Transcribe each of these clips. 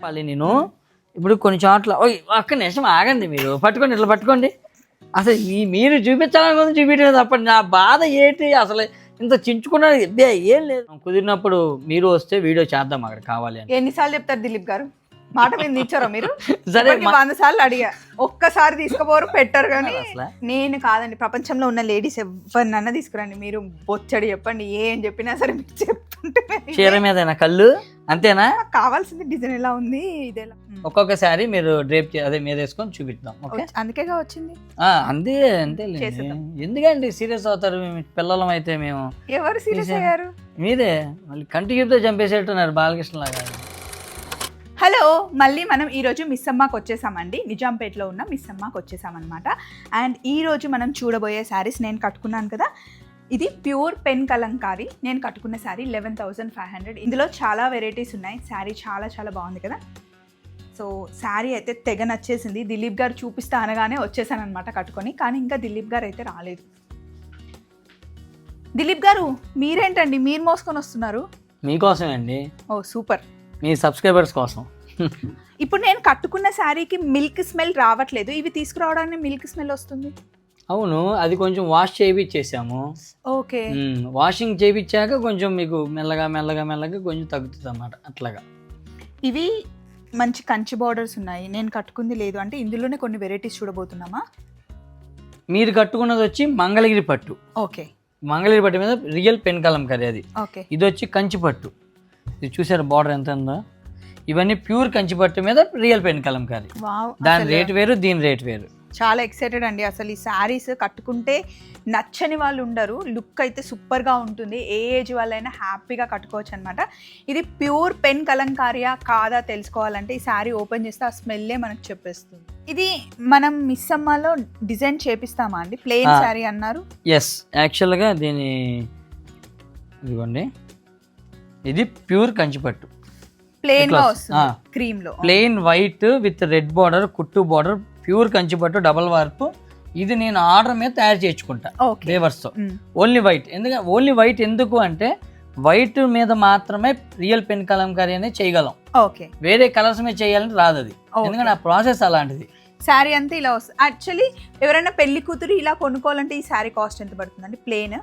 చెప్పాలి నేను. ఇప్పుడు కొన్ని చోట్ల ఓయ్ ఒక్క నిమిషం ఆగండి మీరు. పట్టుకోండి ఇట్లా పట్టుకోండి. అసలు ఈ మీరు చూపించాలనుకుంది చూపించలేదు. తప్ప నా బాధ ఏంటి? అసలు ఇంత చించుకున్నది ఇదే ఏం లేదు. కుదిరినప్పుడు మీరు వస్తే వీడియో చేద్దాం అక్కడ కావాలి అని ఎన్నిసార్లు చెప్తారు దిలీప్ గారు? మాట మీద ఇచ్చారో మీరు? సరే వంద సార్లు అడిగా. ఒక్కసారి తీసుకుపోరు పెట్టరు కానీ నేను కాదండి ప్రపంచంలో ఉన్న లేడీస్ ఎవరినన్నా తీసుకురండి. మీరు బొచ్చడి చెప్పండి ఏం చెప్పినా సరే మీరు చెప్తుంటే చీర మీద కళ్ళు? అంతేనా? నాకు కావాల్సింది డిజైన్ ఎలా ఉంది ఇదేలా ఒక్కొక్కసారి మీరు డ్రేప్ అదే మీద వేసుకొని చూపిద్దాం ఓకే? అందుకేగా వచ్చింది. ఆ, అంతే అంతే చేసేద్దాం. ఎందుకండి సీరియస్ అవుతారు మేము పిల్లలం అయితే మేము? ఎవరు సీరియస్. అయ్యారు? మీరే మళ్ళీ కంటి చూపుతో చంపేసేట్టున్నారు బాలకృష్ణ లాగా. హలో మళ్ళీ మనం ఈరోజు మిస్ అమ్మకి వచ్చేసామండి. నిజాంపేటలో ఉన్న మిస్ అమ్మకి వచ్చేసామన్నమాట. అండ్ ఈరోజు మనం చూడబోయే శారీస్ నేను కట్టుకున్నాను కదా ఇది ప్యూర్ పెన్ కలంకారీ. నేను కట్టుకున్న sari eleven thousand five hundred ఇందులో చాలా వెరైటీస్ ఉన్నాయి. శారీ చాలా చాలా బాగుంది కదా. సో శారీ అయితే తెగ నచ్చేసింది. దిలీప్ గారు చూపిస్తా అనగానే వచ్చేసాను అనమాట కట్టుకొని. కానీ ఇంకా దిలీప్ గారు అయితే రాలేదు. దిలీప్ గారు మీరేంటండి? మీరు మోసుకొని వస్తున్నారు. మీకోసమే అండి ఓ సూపర్. మీ సబ్స్క్రైబర్స్ కోసం. ఇప్పుడు నేను కట్టుకున్న శారీకి మిల్క్ స్మెల్ రావట్లేదు. ఇవి తీసుకురావడానికి మిల్క్ స్మెల్ వస్తుంది. అవును అది కొంచెం వాష్ చేయించేసాము ఓకే. వాషింగ్ చేయించాక కొంచెం మీకు మెల్లగా మెల్లగా మెల్లగా కొంచెం తగ్గుతుంది అన్నమాట అట్లాగా. ఇవి మంచి కంచి బార్డర్స్ ఉన్నాయి. నేను కట్టుకుంది లేదు. అంటే ఇందులోనే కొన్ని వెరైటీస్ చూడబోతున్నామా? మీరు కట్టుకున్నది వచ్చి మంగళగిరి పట్టు. ఓకే. మంగళగిరి పట్టు మీద రియల్ పెన్ కలంకారీ అది. ఓకే. ఇది వచ్చి కంచి పట్టు. ఇది చూసారు బార్డర్ ఎంత ఉందో? ఇవన్నీ ప్యూర్ కంచి పట్టు మీద రియల్ పెన్ కలంకారీ వావ్ దాని రేట్ వేరు దీని రేట్ వేరు. చాలా ఎక్సైటెడ్ అండి. అసలు ఈ శారీస్ కట్టుకుంటే నచ్చని వాళ్ళు ఉండరు. లుక్ అయితే సూపర్గా ఉంటుంది. ఏ ఏజ్ వాళ్ళైనా హ్యాపీగా కట్టుకోవచ్చు అనమాట ఇది ప్యూర్ పెన్ కలంకారియా కాదా తెలుసుకోవాలంటే ఈ శారీ ఓపెన్ చేస్తే ఆ స్మెల్లే మనకు చెప్పేస్తుంది. ఇది మనం మిస్ అమ్మలో డిజైన్ చేపిస్తామా అండి? ప్లెయిన్. శారీ అన్నారు? ఎస్ యాక్చువల్గా దీని ఇదిగోండి. ఇది ప్యూర్ కంచిపట్టు. ప్లెయిన్ ఇట్లా, వస్తుంది. క్రీమ్లో. Plain white with red border కుట్టు బార్డర్ ప్యూర్ కంచిపట్టు డబల్ వార్పు. ఇది నేను ఆర్డర్ మీద తయారు చేయించుకుంటా వేవర్స్తో. Only white. ఎందుకంటే ఓన్లీ వైట్ ఎందుకు అంటే వైట్ మీద మాత్రమే రియల్ పెన్ కలంకారీ అనేది చేయగలం. ఓకే. వేరే కలర్స్ మీద చేయాలంటే రాదు అది. ఎందుకంటే ఆ ప్రాసెస్ అలాంటిది. శారీ అంతా ఇలా వస్తుంది యాక్చువల్లీ ఎవరైనా పెళ్ళి కూతురు ఇలా కొనుక్కోవాలంటే ఈ శారీ కాస్ట్ ఎంత పడుతుందండి? ప్లేన్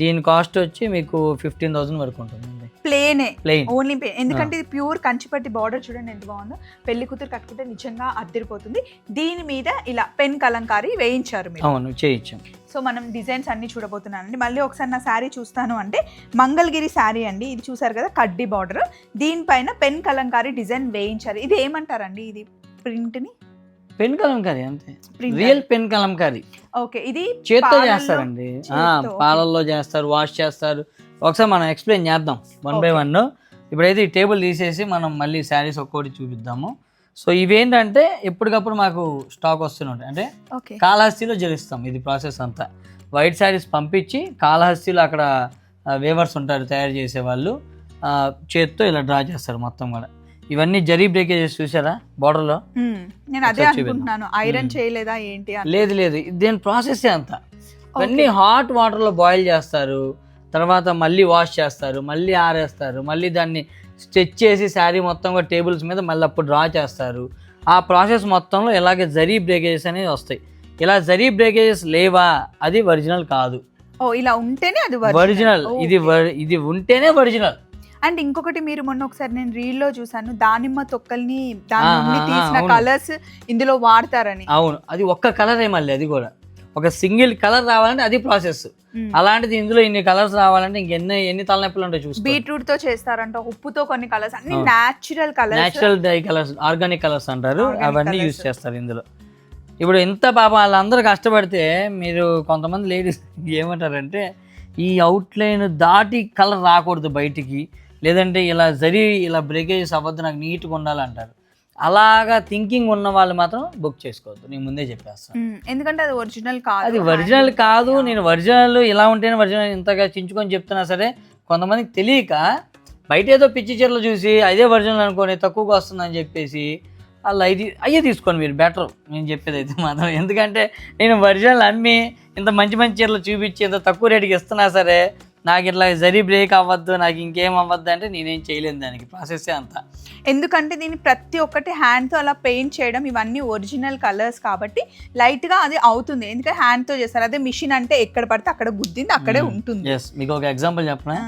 దీని కాస్ట్ వచ్చి మీకు ఫిఫ్టీన్ థౌసండ్ వరకు ఉంటుందండి ప్లేనే. ఓన్లీ ప్లేన్ ఎందుకంటే ఇది ప్యూర్ కంచిపట్టి బార్డర్ చూడండి ఎంత బాగుందో. పెళ్ళి కూతురు కట్టుకుంటే నిజంగా అద్దరిపోతుంది. దీని మీద ఇలా పెన్ కలంకారీ వేయించారు మీరు. అవును చేయించాం. సో మనం డిజైన్స్ అన్ని చూడబోతున్నానండి. మళ్ళీ ఒకసారి నా శారీ చూస్తాను అంటే మంగళగిరి శారీ అండి. ఇది చూసారు కదా కడ్డీ బార్డర్. దీనిపైన పెన్ కలంకారీ డిజైన్ వేయించారు. ఇది ఏమంటారండి ఇది ప్రింట్ని? పెన్ కలంకారీ అంతే. Real pen Kalamkari. ఓకే ఇది చేత్తో చేస్తారండి. పాలల్లో చేస్తారు వాష్ చేస్తారు. ఒకసారి మనం ఎక్స్ప్లెయిన్ చేద్దాం. One by. వన్ ఇప్పుడైతే ఈ టేబుల్ తీసేసి మనం మళ్ళీ శారీస్ ఒక్కోటి చూపిద్దాము. సో ఇవేంటంటే ఎప్పటికప్పుడు మాకు స్టాక్ వస్తుంటాయి అంటే కాళహస్తిలో జరుస్తాం ఇది ప్రాసెస్ అంతా. వైట్ శారీస్ పంపించి కాళహస్తిలో అక్కడ వేవర్స్ ఉంటారు తయారు చేసే వాళ్ళు చేత్తో ఇలా డ్రా చేస్తారు మొత్తం కూడా. ఇవన్నీ జరీ బ్రేకేజెస్ చూసారా? బార్డర్లో మ్మ్. నేను అదే. అనుకుంటున్నాను. ఐరన్ మ్మ్. చేయలేదా ఏంటి లేదు లేదు. దీని ప్రాసెస్ అంతా. ఇవన్నీ హాట్ వాటర్లో బాయిల్ చేస్తారు. తర్వాత మళ్ళీ వాష్ చేస్తారు మళ్ళీ ఆరేస్తారు మళ్ళీ దాన్ని స్ట్రెచ్ చేసి శారీ మొత్తం టేబుల్స్ మీద మళ్ళీ అప్పుడు డ్రా చేస్తారు. ఆ ప్రాసెస్ మొత్తంలో ఇలాగే జరీ బ్రేకేజెస్ అనేవి వస్తాయి. ఇలా జరీ బ్రేకేజెస్ లేవా? అది ఒరిజినల్ కాదు. ఓ ఇలా ఉంటేనే అది ఒరిజినల్ ఇది ఇది ఉంటేనే ఒరిజినల్ అండ్ ఇంకొకటి మీరు మొన్న ఒకసారి నేను రీల్లో చూసాను దానిమ్మ తొక్కల్ని దాని నుండి తీసిన. కలర్స్ ఇందులో వాడతారని. అవును. అది ఒక్క కలరే మళ్ళీ అది కూడా. ఒక సింగిల్ కలర్ రావాలంటే అది ప్రాసెస్. అలాంటిది ఇందులో ఇన్ని కలర్స్ రావాలంటే ఇంకెన్ని ఎన్ని తలనొప్పులు ఉంటాయి చూసుకో. బీట్రూట్తో చేస్తారంట ఉప్పుతో కొన్ని కలర్స్ అన్ని. Natural colours. Natural dye colours organic colours అంటారు అవన్నీ. యూజ్ చేస్తారు ఇందులో. ఇప్పుడు ఇంత పాపం వాళ్ళందరూ కష్టపడితే మీరు కొంతమంది లేడీస్ ఏమంటారంటే ఈ అవుట్లైన్ దాటి కలర్ రాకూడదు బయటికి లేదంటే ఇలా జరి ఇలా బ్రేకేజెస్ అవ్వద్దు నాకు నీట్గా ఉండాలంటారు. అలాగా థింకింగ్ ఉన్న వాళ్ళు మాత్రం బుక్ చేసుకోవద్దు. నేను ముందే చెప్పేస్తాను. ఎందుకంటే అది ఒరిజినల్ కాదు. అది ఒరిజినల్ కాదు నేను ఒరిజినల్ ఇలా ఉంటేనే ఒరిజినల్ ఇంతగా చించుకొని చెప్తున్నా సరే కొంతమందికి తెలియక బయట ఏదో పిచ్చి చీరలు చూసి అదే ఒరిజినల్ అనుకోని తక్కువగా వస్తుందని చెప్పేసి వాళ్ళు ఇది అయ్యే తీసుకోండి మీరు బెటర్ నేను చెప్పేది అయితే మాత్రం ఎందుకంటే నేను ఒరిజినల్ అమ్మి ఇంత మంచి మంచి చీరలు చూపించి ఇంత తక్కువ రేటుకి ఇస్తున్నా సరే నాకు ఇట్లా జరీ బ్రేక్ అవ్వద్దు నాకు ఇంకేం అవ్వద్దు అంటే నేనేం చేయలేను దానికి ప్రాసెస్ అంతా. ఎందుకంటే దీన్ని ప్రతి ఒక్కటి హ్యాండ్తో అలా పెయింట్ చేయడం ఇవన్నీ ఒరిజినల్ కలర్స్ కాబట్టి లైట్గా అది అవుతుంది. ఎందుకంటే హ్యాండ్తో చేస్తారు. అదే మిషన్ అంటే ఎక్కడ పడితే అక్కడ గుద్దింది అక్కడే ఉంటుంది. ఎస్ మీకు ఒక ఎగ్జాంపుల్ చెప్పనా.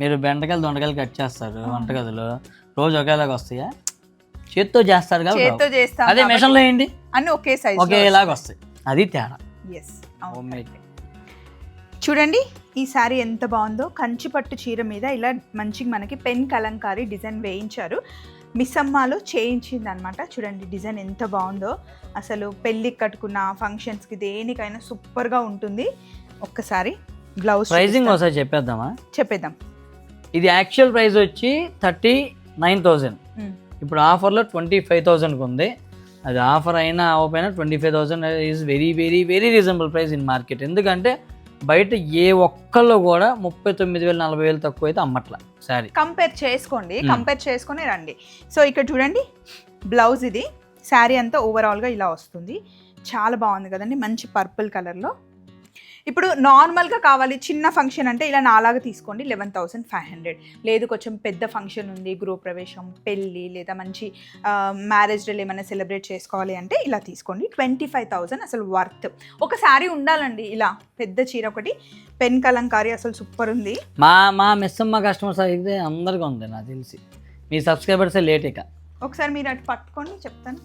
మీరు బెండకాయలు దొండకాయలు కట్ చేస్తారు వంటగదిలో. రోజు ఒకేలాగా వస్తాయా? చేత్తో చేస్తారు కాబట్టి చేత్తో రావు. చేస్తాం అదే మిషన్లో ఏంటి? అన్ని ఒకే సైజ్ ఒకేలాగా వస్తాయి. అది తేడా. ఎస్ చూడండి. ఈ శారీ ఎంత బాగుందో కంచి పట్టు చీర మీద ఇలా మంచిగా మనకి పెన్ కలంకారీ డిజైన్ వేయించారు. మిస్సమ్మాలో చేయించింది అనమాట చూడండి డిజైన్ ఎంత బాగుందో. అసలు పెళ్ళికి కట్టుకున్న ఫంక్షన్స్కి దేనికైనా సూపర్గా ఉంటుంది. ఒక్కసారి బ్లౌజ్ ప్రైజింగ్ ఒకసారి చెప్పేద్దామా? చెప్పేద్దాం. ఇది యాక్చువల్ ప్రైస్ వచ్చి థర్టీ నైన్ థౌజండ్. ఇప్పుడు ఆఫర్లో ట్వంటీ ఫైవ్ థౌజండ్కి ఉంది. అది ఆఫర్ అయినా అవ్వకపోయినా twenty five thousand is very very very reasonable price in market ఎందుకంటే బయట ఏ ఒక్కళ్ళు కూడా ముప్పై తొమ్మిది వేలు నలభై వేలు తక్కువ అయితే అమ్మట్ల. సారీ కంపేర్ చేసుకోండి. కంపేర్ చేసుకొని రండి. సో ఇక్కడ చూడండి బ్లౌజ్ ఇది. శారీ అంతా ఓవరాల్గా ఇలా వస్తుంది. చాలా బాగుంది కదండి మంచి పర్పుల్ కలర్లో ఇప్పుడు నార్మల్గా కావాలి చిన్న ఫంక్షన్ అంటే ఇలా నాలాగా తీసుకోండి లెవెన్ థౌసండ్ ఫైవ్ హండ్రెడ్. లేదు కొంచెం పెద్ద ఫంక్షన్ ఉంది గృహప్రవేశం పెళ్ళి లేదా మంచి మ్యారేజ్ డేలు ఏమైనా సెలబ్రేట్ చేసుకోవాలి అంటే ఇలా తీసుకోండి. ట్వంటీ ఫైవ్ థౌసండ్ అసలు వర్త్. ఒక శారీ ఉండాలండి ఇలా పెద్ద చీర ఒకటి. పెన్ కలంకారీ అసలు సూపర్ ఉంది. మా మా మెస్సమ్మ కస్టమర్స్ అయితే అందరికీ ఉంది నాకు తెలిసి. మీ సబ్స్క్రైబర్స్ లేట్ ఇక. ఒకసారి మీరు అటు పట్టుకొని చెప్తాను.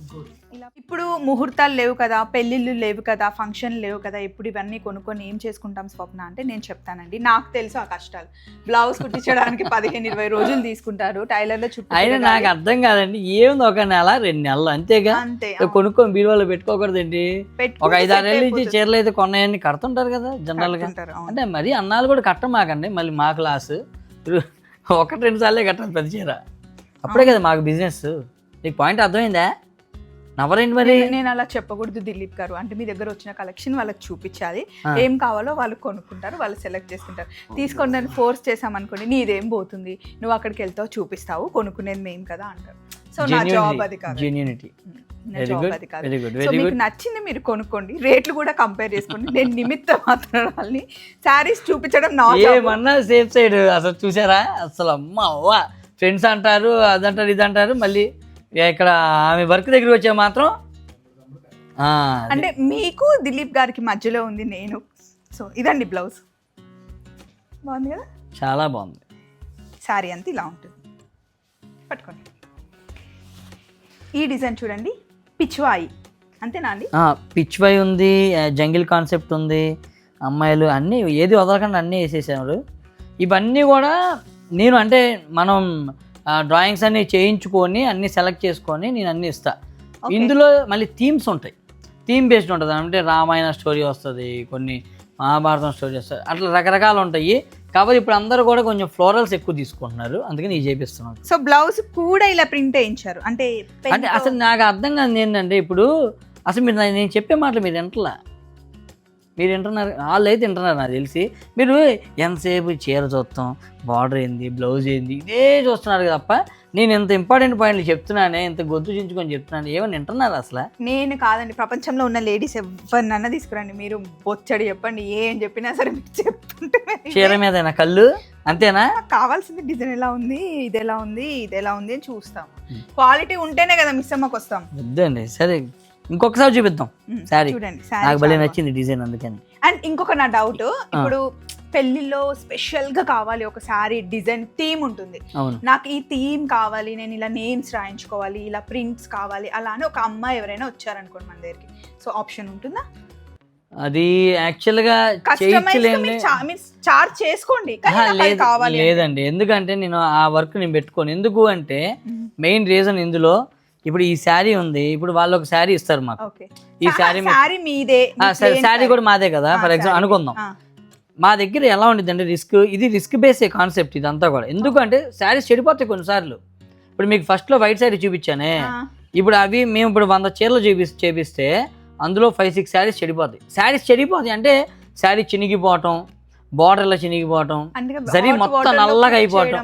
ఇలా ఇప్పుడు ముహూర్తాలు లేవు కదా పెళ్ళిళ్ళు లేవు కదా ఫంక్షన్ లేవు కదా ఇప్పుడు ఇవన్నీ కొనుక్కొని ఏం చేసుకుంటాం స్వప్న అంటే నేను చెప్తానండి. నాకు తెలుసు ఆ కష్టాలు. బ్లౌజ్ కుట్టించడానికి పదిహేను ఇరవై రోజులు తీసుకుంటారు టైలర్లో చుట్టూ అయినా. నాకు అర్థం కాదండి ఏముంది ఒక నెల రెండు నెలలు అంతేగా? అంతే కొనుక్కొని బీరువాలో పెట్టుకోకూడదండి. ఒక పెట్టుకుంటే ఐదు ఆరు set ఏళ్ళు ఇచ్చి అయిపోతుంది. చీరలు అయితే కొన్నాయని కడుతుంటారు కదా కట్టుకుంటారు, అవును. అంటే మరి అన్నాలు కూడా కట్టమాకండి మళ్ళీ మా క్లాస్ ఒకటి రెండు సార్లే కట్టాలి ప్రతి చీర. అప్పుడే కదా మాకు బిజినెస్ నీకు పాయింట్ అర్థమైందా? నవ్వరేంటి మరి? నేను- నేను అలా చెప్పకూడదు దిలీప్ గారు. అంటే మీ దగ్గర వచ్చిన కలెక్షన్ వాళ్ళకి చూపించాలి. ఏం కావాలో వాళ్ళు కొనుక్కుంటారు వాళ్ళు సెలెక్ట్ చేసుకుంటారు. తీసుకొని దాన్ని ఫోర్స్ చేసామనుకోండి నీదేం పోతుంది? నువ్వు అక్కడికి వెళ్తావు చూపిస్తావు కొనుక్కునేది మేం కదా అంటారు. సో నా జాబ్ అది కాదు. సో మీకు నచ్చింది మీరు కొనుక్కోండి. రేట్లు కూడా కంపేర్ చేసుకోండి. నేను నిమిత్తం మాత్రం వాళ్ళని శారీస్ చూపించడం నా. ఏమన్నా సేఫ్ సైడ్ అసలు చూసారా? అసలు అమ్మ అవ్వ. ఫ్రెండ్స్ అంటారు అదంటారు ఇది అంటారు మళ్ళీ ఇక్కడ ఆమె వర్క్ దగ్గరికి వచ్చే మాత్రం. అంటే మీకు దిలీప్ గారికి మధ్యలో ఉంది నేను. సో ఇదండి బ్లౌజ్. బాగుంది కదా? చాలా బాగుంది. శారీ అంతా ఇలా ఉంటుంది. పట్టుకోండి. ఈ డిజైన్ చూడండి. పిచ్వాయి. అంతేనా అండి? పిచ్ వై ఉంది జంగిల్ కాన్సెప్ట్ ఉంది అమ్మాయిలు అన్నీ ఏది వదలకుండా అన్నీ వేసేసారు ఇవన్నీ కూడా నేను అంటే మనం డ్రాయింగ్స్ అన్ని చేయించుకొని అన్ని సెలెక్ట్ చేసుకొని నేను అన్ని ఇస్తా. ఇందులో మళ్ళీ థీమ్స్ ఉంటాయి. థీమ్ బేస్డ్ ఉంటుంది. అంటే రామాయణ స్టోరీ వస్తుంది కొన్ని మహాభారతం స్టోరీ వస్తుంది. అట్లా రకరకాలు ఉంటాయి. కాబట్టి ఇప్పుడు అందరూ కూడా కొంచెం ఫ్లోరల్స్ ఎక్కువ తీసుకుంటున్నారు. అందుకని ఇది చేపిస్తున్నాను. సో బ్లౌజ్ కూడా ఇలా ప్రింట్ వేయించారు అంటే అంటే అసలు నాకు అర్థం కాదు ఏంటంటే ఇప్పుడు అసలు మీరు నేను చెప్పే మాటలు మీరు వింటలా? మీరు వింటున్నారు వాళ్ళు అయితే వింటున్నారు నాకు తెలిసి. మీరు ఎంతసేపు చీర చూస్తాం బార్డర్ ఏంది బ్లౌజ్ ఏంది ఇదే చూస్తున్నారు తప్ప నేను ఇంత ఇంపార్టెంట్ పాయింట్లు చెప్తున్నానే ఇంత గొంతు చించుకొని చెప్తున్నాను ఏమని వింటున్నారు అసలు? నేను కాదండి ప్రపంచంలో ఉన్న లేడీస్ ఎవరినన్నా తీసుకురండి మీరు బొచ్చడి చెప్పండి ఏం చెప్పినా సరే మీరు చెప్తుంటే చీర మీద కళ్ళు? అంతేనా? కావాల్సింది డిజైన్ ఎలా ఉంది ఇది ఎలా ఉంది ఇది ఎలా ఉంది అని చూస్తాం. క్వాలిటీ ఉంటేనే కదా మిస్ అమ్మకి వస్తాం. వద్దండి సరే. ఇంకొకసారి చూపిద్దాం. చూడండి నాకు భలే నచ్చింది డిజైన్ అందుకని. అండ్ ఇంకొక నా డౌట్ ఇప్పుడు పెళ్ళిలో స్పెషల్గా కావాలి ఒక శారీ డిజైన్ థీమ్ ఉంటుంది. నాకు ఈ థీమ్ కావాలి నేను ఇలా నేమ్స్ రాయించుకోవాలి ఇలా ప్రింట్స్ కావాలి అలా అని ఒక అమ్మాయి ఎవరైనా వచ్చారనుకోండి మన దగ్గరికి. సో ఆప్షన్ ఉంటుందా? అది చేయించలేండి మీరు చార్జ్ చేసుకోండి లేదండి. ఎందుకంటే నేను ఆ వర్క్ నేను పెట్టుకోను. ఎందుకు అంటే మెయిన్ రీజన్ ఇందులో ఇప్పుడు ఈ శారీ ఉంది ఇప్పుడు వాళ్ళు ఒక శారీ ఇస్తారు మాకు. ఈ శారీ మీదే సరే శారీ కూడా మాదే కదా ఫర్ ఎగ్జాంపుల్. అనుకుందాం. మా దగ్గర ఎలా ఉంటుంది అంటే రిస్క్ ఇది రిస్క్ బేసే కాన్సెప్ట్ ఇదంతా కూడా. ఎందుకంటే శారీస్ చెడిపోతాయి కొన్నిసార్లు. ఇప్పుడు మీకు ఫస్ట్లో వైట్ శారీ చూపించానే. ఇప్పుడు అవి మేము ఇప్పుడు వంద చీరలు చూపి చేపిస్తే అందులో ఫైవ్ సిక్స్ శారీస్ చెడిపోతాయి. శారీస్ చెడిపోతాయి అంటే శారీ చినిగిపోవటం బార్డర్లో చినిగిపోవటం hot మొత్తం నల్లగా అయిపోవటం.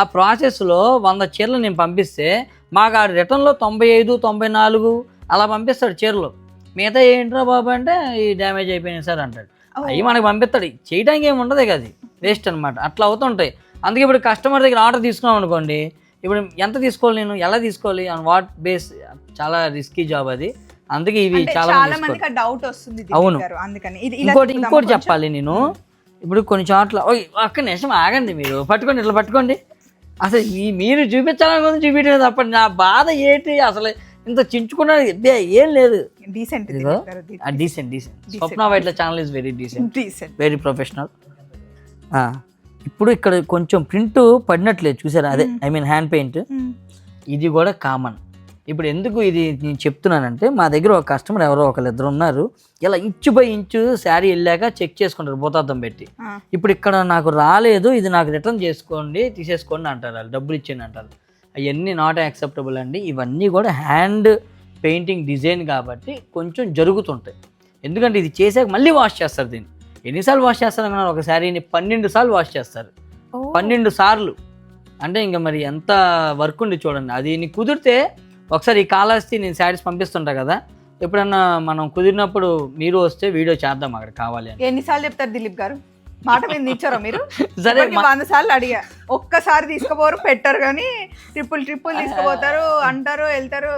ఆ ప్రాసెస్లో వంద చీరలు నేను పంపిస్తే మాకు ఆ రిటర్న్లో తొంభై ఐదు తొంభై నాలుగు అలా పంపిస్తాడు చీరలు. మిగతా ఏంట్రా బాబు అంటే ఈ డ్యామేజ్ అయిపోయినాయి సార్ అంటాడు. అవి మనకి పంపిస్తాడు. చేయడానికి ఏమి ఉండదు కదా వేస్ట్ అనమాట అట్లా అవుతుంటాయి అందుకే ఇప్పుడు కస్టమర్ దగ్గర ఆర్డర్ తీసుకున్నాం అనుకోండి ఇప్పుడు ఎంత తీసుకోవాలి నేను? ఎలా తీసుకోవాలి? ఆన్ వాట్ బేస్ చాలా రిస్కీ జాబ్ అది. అందుకే ఇవి చాలా మందికి డౌట్ వస్తుంది అవును. అందుకని ఇంకోటి ఇంకోటి? చెప్పాలి నేను. ఇప్పుడు కొన్ని చోట్ల ఓయ్ ఒక్క నిమిషం ఆగండి మీరు. పట్టుకోండి ఇట్లా పట్టుకోండి. అసలు ఈ మీరు చూపించాలనుకుంది చూపించడం తప్ప నా బాధ ఏంటి? అసలు ఇంత చించుకున్నది అబ్బే, ఏం లేదు. Decent decent decent Swapna Vaitla channel is very decent decent very professional ఇప్పుడు ఇక్కడ కొంచెం ప్రింట్ పడినట్లేదు. చూసారా? అదే ఐ మీన్ హ్యాండ్ పెయింట్. ఇది కూడా కామన్ ఇప్పుడు ఎందుకు ఇది నేను చెప్తున్నానంటే మా దగ్గర ఒక కస్టమర్ ఎవరో ఒకళ్ళు ఇద్దరు ఉన్నారు. ఇలా ఇంచు బై ఇంచు శారీ వెళ్ళాక చెక్ చేసుకుంటారు భూతార్థం పెట్టి. ఇప్పుడు ఇక్కడ నాకు రాలేదు ఇది నాకు రిటర్న్ చేసుకోండి తీసేసుకోండి అంటారు వాళ్ళు డబ్బులు ఇచ్చేయండి అంటారు అవన్నీ నాట్ యాక్సెప్టబుల్ అండి. ఇవన్నీ కూడా హ్యాండ్ పెయింటింగ్ డిజైన్ కాబట్టి కొంచెం జరుగుతుంటాయి. ఎందుకంటే ఇది చేసాక మళ్ళీ వాష్ చేస్తారు దీన్ని. ఎన్నిసార్లు వాష్ చేస్తారు అన్నారు ఒక శారీని పన్నెండు సార్లు వాష్ చేస్తారు. పన్నెండు సార్లు. అంటే ఇంకా మరి ఎంత వర్క్ ఉంది చూడండి. అది కుదిరితే ఒకసారి ఈ కాలాస్తి నేను శారీస్ పంపిస్తుంటా కదా ఎప్పుడన్నా మనం కుదిరినప్పుడు మీరు వస్తే వీడియో చేద్దాం అక్కడ కావాలి అని. ఎన్నిసార్లు చెప్తారు దిలీప్ గారు? మాట మీద నిచ్చారా మీరు? సరే వంద సార్లు అడిగా. ఒక్కసారి తీసుకుపోరు పెట్టరు కానీ ట్రిపుల్ ట్రిపుల్ తీసుకుపోతారు అంటారు వెళ్తారు.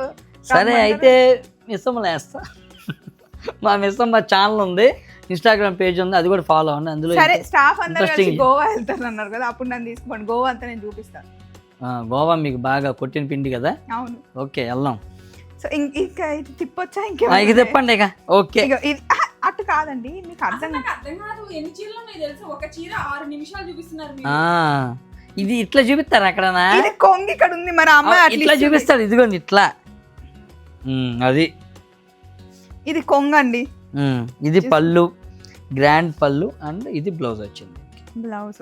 సరే. అయితే మిస్సమ్మలు వేస్తా మా మిస్సమ్మ ఛానల్ ఉంది ఇన్స్టాగ్రామ్ పేజ్ ఉంది అది కూడా ఫాలో అవ్వండి అందులో సరే స్టాఫ్ అందరు. గోవా వెళ్తారు అన్నారు కదా అప్పుడు నన్ను తీసుకోండి. గోవా అంతా నేను చూపిస్తాను. గోవా మీకు బాగా కొట్టిన పిండి కదా? అవును. ఓకే వెళ్దాం. సో ఇంకా ఇది తిప్పొచ్చా? ఇక ఇంకేమైనా చెప్పండి ఇక. ఓకే. ఇది అటు కాదండి మీకు అర్థం నాకు అర్థం కాదు ఎన్ని చీరలు ఉన్నాయి తెలుసా? ఒక చీర ఆరు నిమిషాలు చూపిస్తున్నారు మీరు. ఆ, ఇది ఇట్లా చూపిస్తారు అక్కడనా ఇది కొంగి ఇక్కడ ఉంది మరి అమ్మాయి ఇట్లా. చూపిస్తాడు ఇదిగోండి ఇట్లా. అది. ఇది కొంగండి ఇది పళ్ళు గ్రాండ్ పళ్ళు అండ్ ఇది బ్లౌజ్ వచ్చింది. బ్లౌజ్.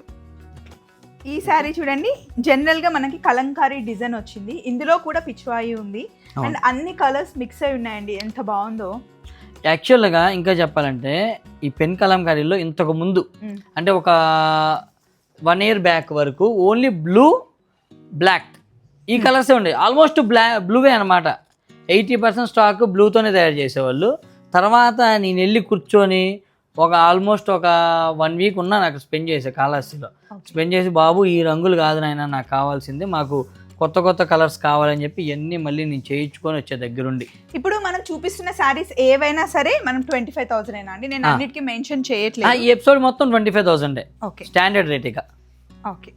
ఈ శారీ చూడండి జనరల్గా మనకి కలంకారీ డిజైన్ వచ్చింది. ఇందులో కూడా పిచ్వాయి ఉంది. అండ్ అన్ని కలర్స్ మిక్స్ అయి ఉన్నాయండి. ఎంత బాగుందో. యాక్చువల్గా ఇంకా చెప్పాలంటే ఈ పెన్ కలంకారీలో ఇంతకు ముందు. అంటే ఒక వన్ ఇయర్ బ్యాక్ వరకు ఓన్లీ బ్లూ బ్లాక్ ఈ కలర్సే ఉండే ఆల్మోస్ట్ బ్లా బ్లూవే అనమాట ఎయిటీ పర్సెంట్ స్టాక్ బ్లూతోనే తయారు చేసేవాళ్ళు. తర్వాత నేను వెళ్ళి కూర్చొని ఒక ఆల్మోస్ట్ ఒక వన్ వీక్ ఉన్నా నాకు స్పెండ్ చేసే కాళహస్తిలో స్పెండ్ చేసి బాబు ఈ రంగులు కాదు నాయన నాకు కావాల్సింది. మాకు కొత్త కొత్త కలర్స్ కావాలని చెప్పి ఇవన్నీ మళ్ళీ నేను చేయించుకొని వచ్చే దగ్గరుండి. ఇప్పుడు మనం చూపిస్తున్న శారీస్ ఏవైనా సరే మనం ట్వంటీ ఫైవ్ థౌసండ్ అయినా అండి? నేను. అన్నిటికీ మెన్షన్ చేయట్లేదు. ఈ ఎపిసోడ్ మొత్తం ట్వంటీ ఫైవ్ థౌసండే ఓకే స్టాండర్డ్ రేట్ ఇక. ఓకే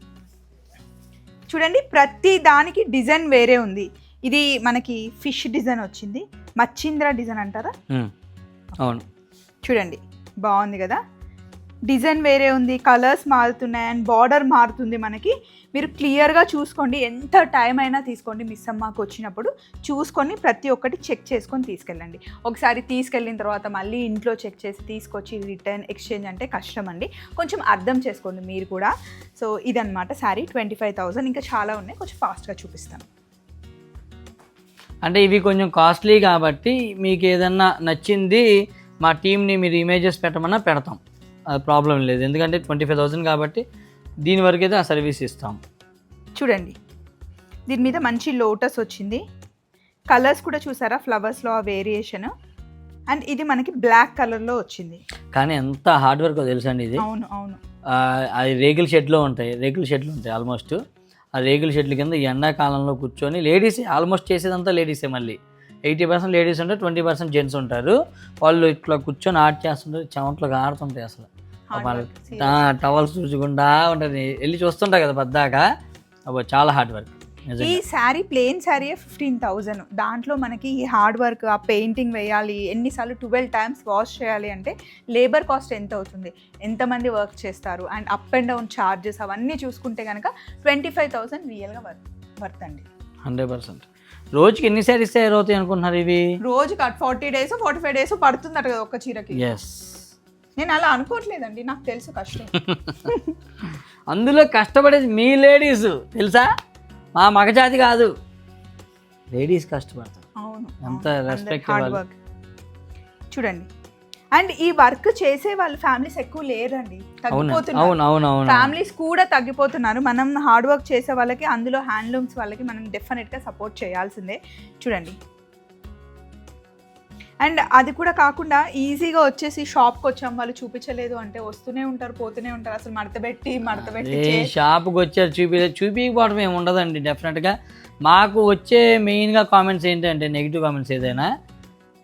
చూడండి ప్రతి దానికి డిజైన్ వేరే ఉంది. ఇది మనకి ఫిష్ డిజైన్ వచ్చింది. మచ్చింద్ర డిజైన్ అంటారా? అవును. చూడండి. బాగుంది కదా? డిజైన్ వేరే ఉంది కలర్స్ మారుతున్నాయి అండ్ బార్డర్ మారుతుంది మనకి. మీరు క్లియర్గా చూసుకోండి ఎంత టైం అయినా తీసుకోండి మిస్ అమ్మకు వచ్చినప్పుడు. చూసుకొని ప్రతి ఒక్కటి చెక్ చేసుకొని తీసుకెళ్ళండి. ఒకసారి తీసుకెళ్ళిన తర్వాత మళ్ళీ ఇంట్లో చెక్ చేసి తీసుకొచ్చి రిటర్న్ ఎక్స్చేంజ్ అంటే కష్టం అండి. కొంచెం అర్థం చేసుకోండి మీరు కూడా. సో ఇదనమాట శారీ. ట్వంటీ ఫైవ్ థౌజండ్ ఇంకా చాలా ఉన్నాయి. కొంచెం ఫాస్ట్గా చూపిస్తాను. అంటే ఇవి కొంచెం కాస్ట్లీ కాబట్టి మీకు ఏదన్నా నచ్చింది మా టీంని మీరు ఇమేజెస్ పెట్టమన్నా పెడతాం. అది ప్రాబ్లం లేదు. ఎందుకంటే ట్వంటీ ఫైవ్ థౌసండ్ కాబట్టి దీని వరకు అయితే ఆ సర్వీస్ ఇస్తాం. చూడండి. దీని మీద మంచి లోటస్ వచ్చింది. కలర్స్ కూడా చూసారా? ఫ్లవర్స్లో ఆ వేరియేషన్ అండ్ ఇది మనకి బ్లాక్ కలర్లో వచ్చింది. కానీ ఎంత హార్డ్ వర్క్ తెలుసండి ఇది? అవును అవును. అది రేకుల షెడ్లో ఉంటాయి. రేకుల షెడ్లు ఉంటాయి ఆల్మోస్ట్ ఆ రేకుల షెడ్ల కింద ఎండాకాలంలో కూర్చొని లేడీసే ఆల్మోస్ట్ చేసేదంతా లేడీసే మళ్ళీ. ఎయిటీ పర్సెంట్ లేడీస్ ఉంటారు ట్వంటీ పర్సెంట్ జెంట్స్ ఉంటారు. వాళ్ళు ఇట్లా కూర్చొని ఆర్ట్ చేస్తుంటారు చెమట్లకు ఆడుతుంటాయి అసలు. టవల్స్ చూసుకుంటా ఉంటుంది. వెళ్ళి చూస్తుంటా కదా పద్దాక. అబ్బో చాలా హార్డ్ వర్క్ ఈ sari plain sari fifteen thousand దాంట్లో మనకి ఈ హార్డ్ వర్క్ ఆ పెయింటింగ్ వేయాలి ఎన్నిసార్లు ట్వెల్వ్ టైమ్స్ వాష్ చేయాలి అంటే లేబర్ కాస్ట్ ఎంత అవుతుంది? ఎంతమంది వర్క్ చేస్తారు? And up and down charges అవన్నీ చూసుకుంటే కనుక ట్వంటీ ఫైవ్ థౌసండ్ రియల్గా వర్త్ వర్త్ అండి. Hundred percent. రోజుకి ఎన్ని శారీస్ తయారవుతాయి అనుకుంటున్నారు ఇవి? రోజు cut forty days forty five days పడుతుందట కదా ఒక్క చీరకి. ఎస్ నేను అలా అనుకోవట్లేదండి నాకు తెలుసు కష్టం. అందులో కష్టపడేది మీ లేడీస్ తెలుసా? మా మగజాతి కాదు. లేడీస్ కష్టపడతారు. అవును ఎంత work. చూడండి అండ్ ఈ వర్క్ చేసే వాళ్ళ ఫ్యామిలీస్ ఎక్కువ లేరండి. తగ్గిపోతున్నారు. ఫ్యామిలీస్ కూడా తగ్గిపోతున్నారు. మనం హార్డ్ వర్క్ చేసే వాళ్ళకి అందులో హ్యాండ్లూమ్స్ వాళ్ళకి మనం డెఫినెట్గా సపోర్ట్ చేయాల్సిందే. చూడండి. అండ్ అది కూడా కాకుండా ఈజీగా వచ్చేసి షాప్కి వచ్చాం వాళ్ళు చూపించలేదు అంటే వస్తూనే ఉంటారు పోతూనే ఉంటారు. అసలు మడత పెట్టి మడత పెట్టి ఏ చే- షాప్కి వచ్చారు చూపి చూపించకపోవడం ఏమి ఉండదండి డెఫినెట్గా మాకు వచ్చే మెయిన్గా కామెంట్స్ ఏంటంటే నెగిటివ్ కామెంట్స్ ఏదైనా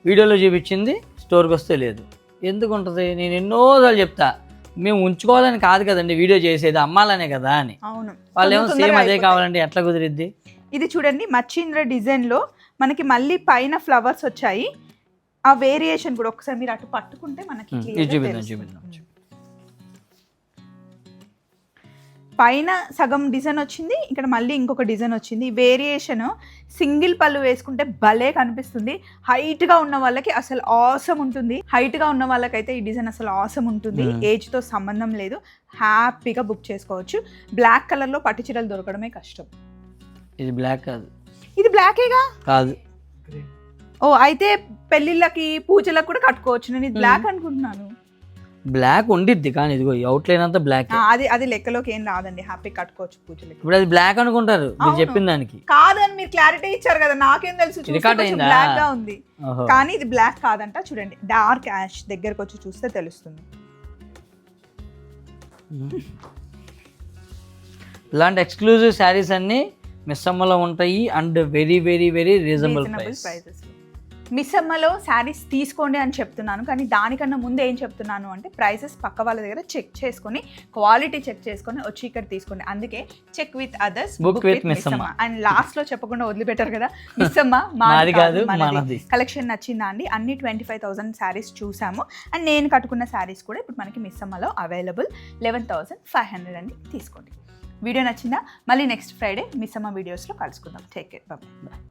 వీడియోలో చూపించింది స్టోర్కి వస్తే లేదు. ఎందుకు ఉంటుంది నేను ఎన్నోసార్లు చెప్తా. మేము ఉంచుకోవాలని కాదు కదండి వీడియో చేసేది అమ్మాలనే కదా అని. అవును. వాళ్ళు ఏమో సేమ్ అదే. కావాలంటే ఎట్లా కుదిరిద్ది? ఇది చూడండి మచ్చీంద్ర డిజైన్లో మనకి మళ్ళీ పైన ఫ్లవర్స్ వచ్చాయి. ఆ వేరియేషన్ కూడా ఒకసారి మీరు అటు పట్టుకుంటే మనకి చూపిద్దాం. చూపిద్దాం పైన సగం డిజైన్ వచ్చింది ఇక్కడ మళ్ళీ ఇంకొక డిజైన్ వచ్చింది. వేరియేషన్ సింగిల్ పళ్ళు వేసుకుంటే భలే కనిపిస్తుంది. హైట్గా ఉన్న వాళ్ళకి అసలు ఆసం ఉంటుంది. హైట్గా ఉన్న వాళ్ళకైతే ఈ డిజైన్ అసలు ఆసం ఉంటుంది. Hmm. ఏజ్తో సంబంధం లేదు. హ్యాపీగా బుక్ చేసుకోవచ్చు. బ్లాక్ కలర్లో పట్టు చీరలు దొరకడమే కష్టం. ఇది బ్లాక్ కాదు. ఇది బ్లాకేగా కాదు. ఓ అయితే పెళ్ళిళ్ళకి పూజలకు కూడా కట్టుకోవచ్చు. నేను ఇది బ్లాక్ అనుకుంటున్నాను. బ్లాక్ ఉండిద్ది కానీ ఇదిగో అవుట్లైన్ అంతా బ్లాక్ అది అది లెక్కలోకి ఏం రాదండి. హ్యాపీ కట్టుకోవచ్చు పూజలకి. ఇప్పుడు అది బ్లాక్ అనుకుంటారు మీరు. చెప్పిన దానికి. కాదని మీరు క్లారిటీ ఇచ్చారు కదా నాకేం తెలుసు? బ్లాక్గా ఉంది. కానీ ఇది బ్లాక్ కాదంట చూడండి. డార్క్ యాష్ దగ్గరకు వచ్చి చూస్తే తెలుస్తుంది. ఇలాంటి ఎక్స్క్లూజివ్ శారీస్ అన్ని మిస్సమ్మలో ఉంటాయి and very very very reasonable reasonable price prices మిస్సమ్మలో saris తీసుకోండి అని చెప్తున్నాను కానీ దానికన్నా ముందు ఏం చెప్తున్నాను అంటే ప్రైసెస్ పక్క వాళ్ళ దగ్గర చెక్ చేసుకొని క్వాలిటీ చెక్ చేసుకొని వచ్చి ఇక్కడ తీసుకోండి. అందుకే check with others Book with Missamba. And లాస్ట్లో చెప్పకుండా వదిలిపెట్టారు కదా మిస్సమ్మ మాది కాదు కలెక్షన్ నచ్చిందా అండి? అన్ని ట్వంటీ ఫైవ్ థౌసండ్ శారీస్ చూసాము. అండ్ నేను కట్టుకున్న శారీస్ కూడా ఇప్పుడు మనకి మిస్సమ్మలో available eleven thousand five hundred అండి తీసుకోండి. వీడియో నచ్చిందా? మళ్ళీ నెక్స్ట్ ఫ్రైడే మిస్సమ్మ వీడియోస్లో కలుసుకుందాం. Take care bye